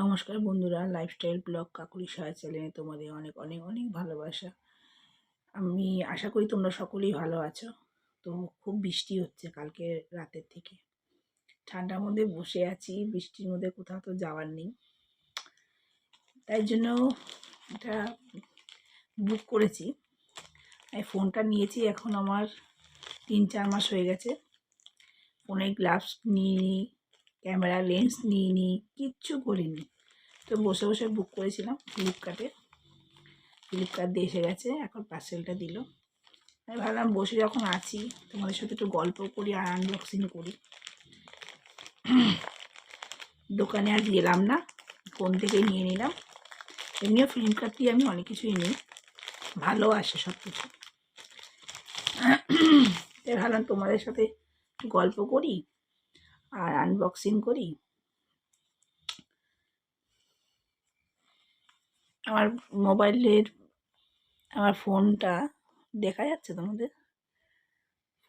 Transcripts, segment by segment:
নমস্কার বন্ধুরা lifestyle blog কাকুরি Saha চ্যানেলে তোমাদের অনেক অনেক অনেক ভালোবাসা। আমি আশা করি তোমরা সকলেই ভালো আছো। তো খুব বৃষ্টি হচ্ছে কালকে রাতের থেকে। ঠান্ডার মধ্যে বসে আছি, বৃষ্টির মধ্যে কোথাও তো যাওয়ার নেই। তাই জন্য এটা বুক করেছি। এই ফোনটা নিয়েছি, এখন আমার তিন চার মাস হয়ে গেছে। ফোনের গ্লাভস নিয়ে ক্যামেরা লেন্স নিয়ে নিই কিচ্ছু করিনি। তো বসে বসে বুক করেছিলাম ফ্লিপকার্টে ফ্লিপকার্ট দিয়ে এসে গেছে, এখন পার্সেলটা দিল। আমি ভাবলাম বসে যখন আছি, তোমাদের সাথে একটু গল্প করি আর আনবক্সিং করি। দোকানে আর গেলাম না, ফোন থেকে নিয়ে নিলাম। এমনিও ফ্লিপকার্ট দিয়ে আমি অনেক কিছুই নিই, ভালো আসে সব কিছু ভাবলাম তোমাদের সাথে গল্প করি আর আনবক্সিং করি। আমার মোবাইলের, আমার ফোনটা দেখা যাচ্ছে তোমাদের?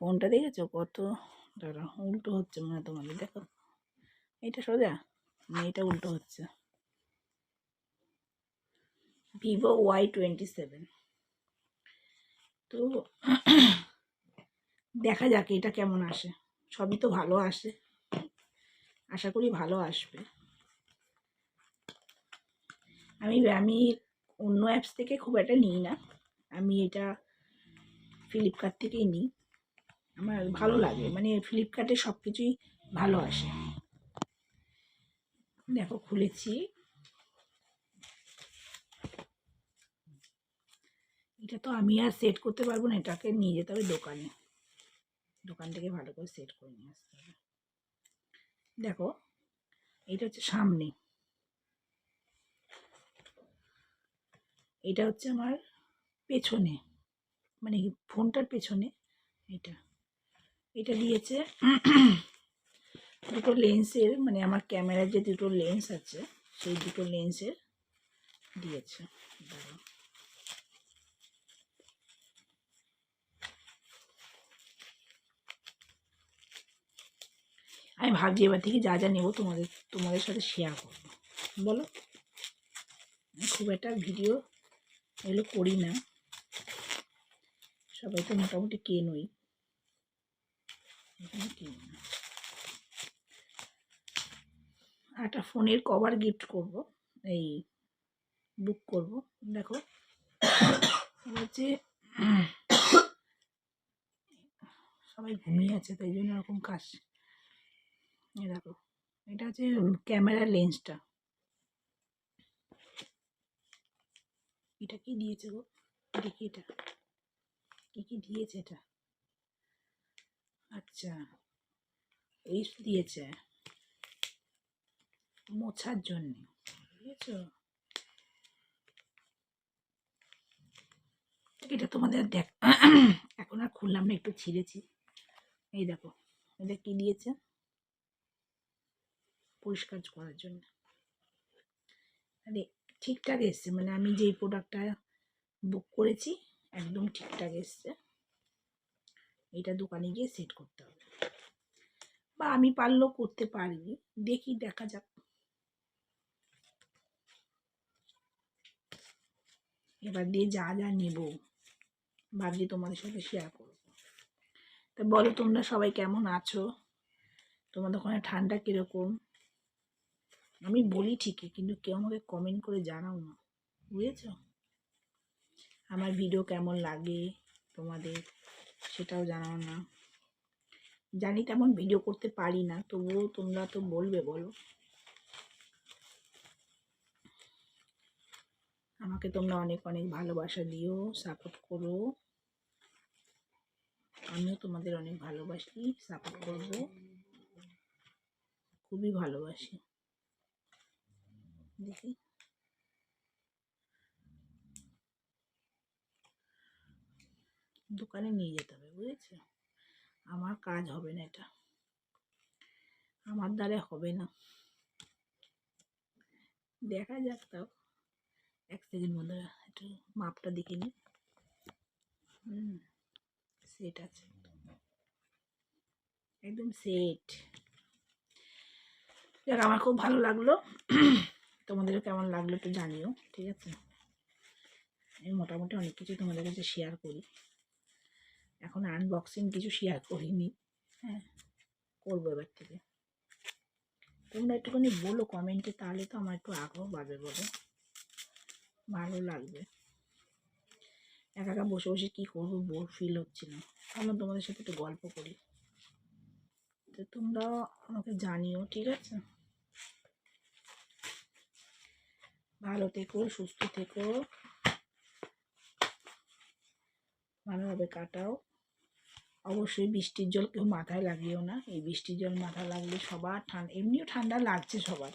ফোনটা দেখেছ? কত দাঁড়া উল্টো হচ্ছে মানে তোমাদের, দেখো। এটা সোজা? এটা উল্টো হচ্ছে। Vivo Y twenty seven. তো, দেখা যাক এটা কেমন আসে। সবই তো ভালো আসে। আশা করি ভালো আসবে। আমি আমি অন্য অ্যাপস থেকে খুব একটা নিই না। আমি এটা ফ্লিপকার্ট থেকেই নিই। আমার ভালো লাগে। মানে ফ্লিপকার্টে সব কিছুই ভালো আসে। দেখো খুলেছি। এটা তো আমি আর সেট করতে পারব না এটাকে নিয়ে যেতে হবে দোকানে। দোকান থেকে ভালো করে সেট করে নিয়ে আসতে হবে। দেখো এটা হচ্ছে সামনে। এটা হচ্ছে আমার পেছনে মানে ফোনটার পেছনে এটা এটা দিয়েছে দুটো লেন্সের মানে আমার ক্যামেরার যে দুটো লেন্স আছে, সেই দুটো লেন্সের দিয়েছে। আমি ভাবছি এবার থেকে যা যা নেব তোমাদের তোমাদের সাথে শেয়ার করব। বলো? খুব একটা ভিডিও এগুলো করি না। সবাই তো মোটামুটি এখানে কিনি না। একটা ফোনের কভার গিফট করব, এই বুক করব। দেখো হচ্ছে সবাই ঘুমিয়ে আছে, তাই জন্য এরকম কাজ। এই দেখো এটা হচ্ছে ক্যামেরা লেন্সটা। এটা কি দিয়েছে গো? দেখি এটা? কি কি দিয়েছে এটা? আচ্ছা এই দিয়েছে। মোছার জন্য, বুঝেছ? এটা তোমাদের দেখ, এখন আর খুললাম না, একটু ছিঁড়েছি। এই দেখো, এটা কি দিয়েছে? পরিষ্কার করার জন্য। আরে ঠিকঠাক এসছে মানে আমি যেই প্রোডাক্টটা বুক করেছি, একদম ঠিকঠাক এসছে। এটা দোকানে গিয়ে সেট করতে হবে। বা আমি পারলেও করতে পারি, দেখি, দেখা যাক। এবার দিয়ে যা যা নেব, ভাবছি তোমাদের সাথে শেয়ার করব। তা বলো তোমরা সবাই কেমন আছো? তোমাদের ওখানে ঠান্ডা কীরকম? আমি বলি ঠিকই, কিন্তু কেউ আমাকে কমেন্ট করে জানাও না, বুঝেছ? আমার ভিডিও কেমন লাগে তোমাদের সেটাও জানাও না। জানি তেমন ভিডিও করতে পারি না, তবুও তোমরা তো বলবে বলো। আমাকে তোমরা অনেক অনেক ভালোবাসা দিও সাপোর্ট করো। আমিও তোমাদের অনেক ভালোবাসি সাপোর্ট করব। খুবই ভালোবাসি। দেখি। দোকানে নিয়ে যেতে হবে, বুঝেছ? আমার কাজ হবে না এটা। আমার দ্বারা হবে না। দেখা যাক তাও। এক সেকেন্ড মধ্যে একটু মাপটা দেখে নিই হুম সেট আছে। একদম সেট যাক, আমার খুব ভালো লাগল। তোমাদের কেমন লাগল একটু জানিও, ঠিক আছে? আমি মোটামুটি অনেক কিছু তোমাদের কাছে শেয়ার করি। এখন আনবক্সিং কিছু শেয়ার করিনি হ্যাঁ? করব এবার থেকে। তোমরা একটুখানি বলো কমেন্টে তাহলে তো আমার একটু আগ্রহ বাড়বে বলো। ভালো লাগবে। একা একা বসে বসে কী করব বোর ফিল হচ্ছে না। ভাবলাম তোমাদের সাথে একটু গল্প করি। তো তোমরাও আমাকে জানিও, ঠিক আছে? ভালো থেকো, সুস্থ থেকো। ভালোভাবে কাটাও। অবশ্যই বৃষ্টির জল কেউ মাথায় লাগিও না। এই বৃষ্টির জল মাথায় লাগলে সবার ঠান্ডা এমনিও ঠান্ডা লাগছে সবার।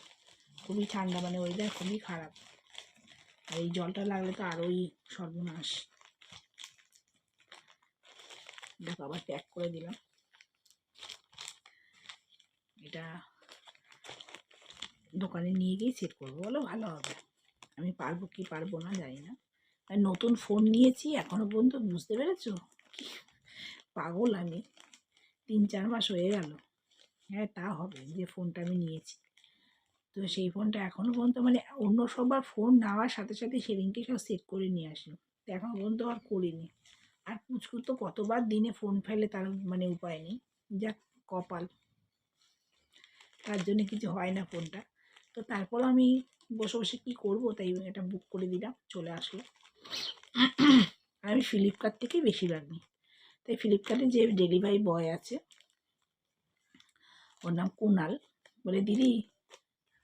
খুবই ঠান্ডা মানে ওয়েদার খুবই খারাপ। আর এই জলটা লাগলে তো আরোই সর্বনাশ। দেখো, আবার প্যাক করে দিলাম। এটা দোকানে নিয়ে গিয়ে সেট করব, বলো ভালো হবে। আমি পারব কি পারব না জানি না নতুন ফোন নিয়েছি, এখনও পর্যন্ত বুঝতে পেরেছ? কি পাগল আমি। তিন চার মাস হয়ে গেল। হ্যাঁ তা হবে যে ফোনটা আমি নিয়েছি। তো সেই ফোনটা এখনও পর্যন্ত মানে অন্য সবার ফোন নেওয়ার সাথে সাথে সেদিনকে সব সেট করে নিয়ে আসলো। তো এখনও পর্যন্ত আর করিনি। আর পুচকুর তো কতবার দিনে ফোন ফেলে তার মানে উপায় নেই। যাক, কপাল। তার জন্য কিছু হয় না ফোনটা তো তারপর আমি বসে বসে কী করব? তাই এটা বুক করে দিলাম, চলে আসলো। আমি ফ্লিপকার্ট থেকেই বেশিরভাগ নিই তাই ফ্লিপকার্টে যে ডেলিভারি বয় আছে, ওর নাম কুনাল। বলে, দিদি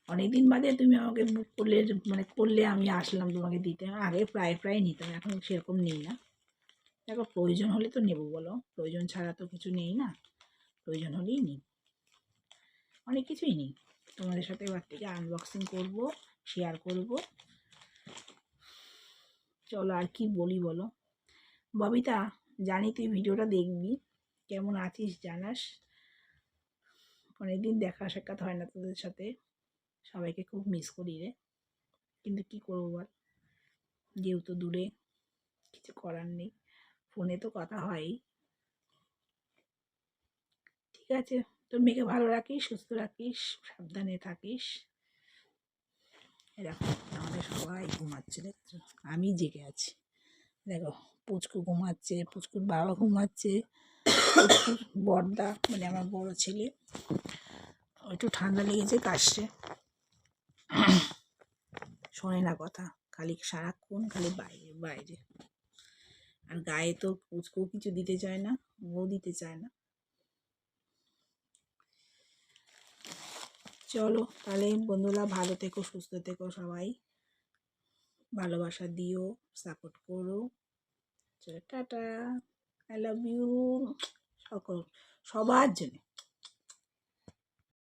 অনেক দিন বাদে তুমি আমাকে বুক করলে মানে করলে, আমি আসলাম তোমাকে দিতে। আগে প্রায় প্রায় নিতাম, এখন সেরকম নেই না। দেখো, প্রয়োজন হলে তো নেব বলো। প্রয়োজন ছাড়া তো কিছু নেই না। প্রয়োজন হলেই নিই। অনেক কিছুই নেই। তোমাদের সাথে এবার থেকে আনবক্সিং করব। শেয়ার করব। চলো আর কি বলি বলো? ববিতা, জানি তুই ভিডিওটা দেখবি। কেমন আছিস জানাস? অনেকদিন দেখা সাক্ষাৎ হয় না তোদের সাথে। সবাইকে খুব মিস করি রে। কিন্তু কি করব বল? যেহেতু দূরে, কিছু করার নেই। ফোনে তো কথা হয়ই। ঠিক আছে, তোর মেয়েকে ভালো রাখিস, সুস্থ রাখিস, সাবধানে থাকিস। দেখো আমাদের সবাই ঘুমাচ্ছে, দেখছ? আমি জেগে আছি। দেখো, পুচকু ঘুমাচ্ছে, পুচকুর বাবা ঘুমাচ্ছে, পুচকুর বড়দা মানে আমার বড় ছেলে। একটু ঠান্ডা লেগেছে কাশছে শোনে না কথা, খালি সারাক্ষণ খালি বাইরে বাইরে। আর গায়ে তো পুচকু কিছু দিতে চায় না, ও দিতে চায় না। চলো, তাহলে বন্ধুরা ভালো থেকো, সুস্থ থেকো সবাই। ভালোবাসা দিও সাপোর্ট করো। চলো, টাটা। আই লাভ ইউ সকল, সবার জন্য।